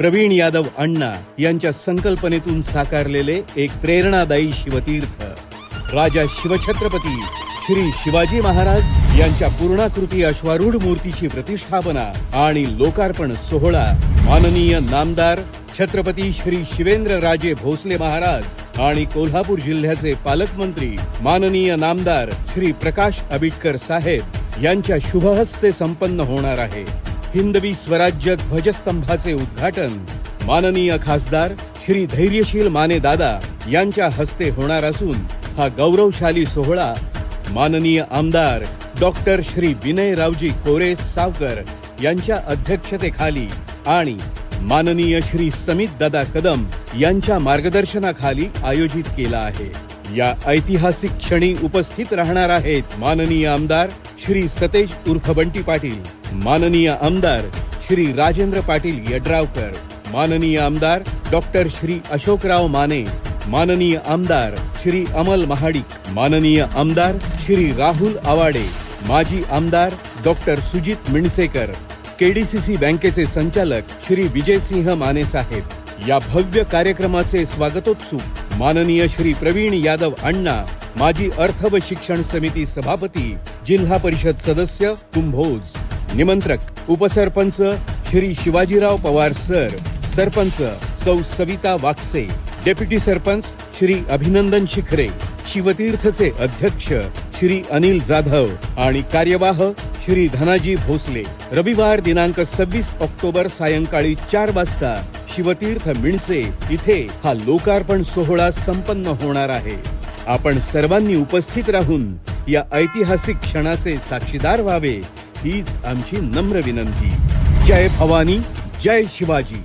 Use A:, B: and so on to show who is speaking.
A: प्रवीण यादव अण्णा यांच्या संकल्पनेतून साकारलेले एक प्रेरणादायी शिवतीर्थ. राजा शिवछत्रपती श्री शिवाजी महाराज यांच्या पूर्णाकृती अश्वारूढ मूर्तीची प्रतिष्ठापना आणि लोकार्पण सोहळा माननीय नामदार छत्रपती श्री शिवेंद्र राजे भोसले महाराज आणि कोल्हापूर जिल्ह्याचे पालकमंत्री माननीय नामदार श्री प्रकाश आबिटकर साहेब यांच्या शुभहस्ते संपन्न होणार आहे. हिंदवी स्वराज्य ध्वजस्तंभाचे उद्घाटन. माननीय खासदार श्री धैर्यशील माने दादा यांच्या हस्ते होणार असून हा गौरवशाली सोहळा माननीय आमदार डॉक्टर श्री विनय रावजी कोरे सावकर यांच्या अध्यक्षतेखाली आणि माननीय श्री समित दादा कदम यांच्या मार्गदर्शनाखाली आयोजित केला आहे. या ऐतिहासिक क्षणी उपस्थित राहणार आहेत माननीय आमदार श्री सतेज उर्फ बंटी पाटील. माननीय आमदार श्री राजेंद्र पाटील यड्रावकर माननीय आमदार डॉक्टर श्री अशोकराव माने माननीय आमदार श्री अमल महाडिक माननीय आमदार श्री राहुल आवाडे माजी आमदार डॉक्टर सुजित मिणसेकर केडीसीसी बँकेचे संचालक श्री विजयसिंह माने साहेब. या भव्य कार्यक्रमाचे स्वागतोत्सुक माननीय श्री प्रवीण यादव अण्णा माजी अर्थ व शिक्षण समिती सभापती जिल्हा परिषद सदस्य कुंभोज. निमंत्रक उपसरपंच श्री शिवाजीराव पवार सर सरपंच सौ सविता वाकसे डेप्युटी सरपंच श्री अभिनंदन शिखरे शिवतीर्थचे अध्यक्ष श्री अनिल जाधव आणि कार्यवाह श्री धनाजी भोसले. रविवार दिनांक सव्वीस ऑक्टोबर सायंकाळी चार वाजता शिवतीर्थ मिणचे इथे हा लोकार्पण सोहळा संपन्न होणार आहे. आपण सर्वांनी उपस्थित राहून या ऐतिहासिक क्षणाचे साक्षीदार व्हावे हीच आमची नम्र विनंती. जय भवानी जय शिवाजी.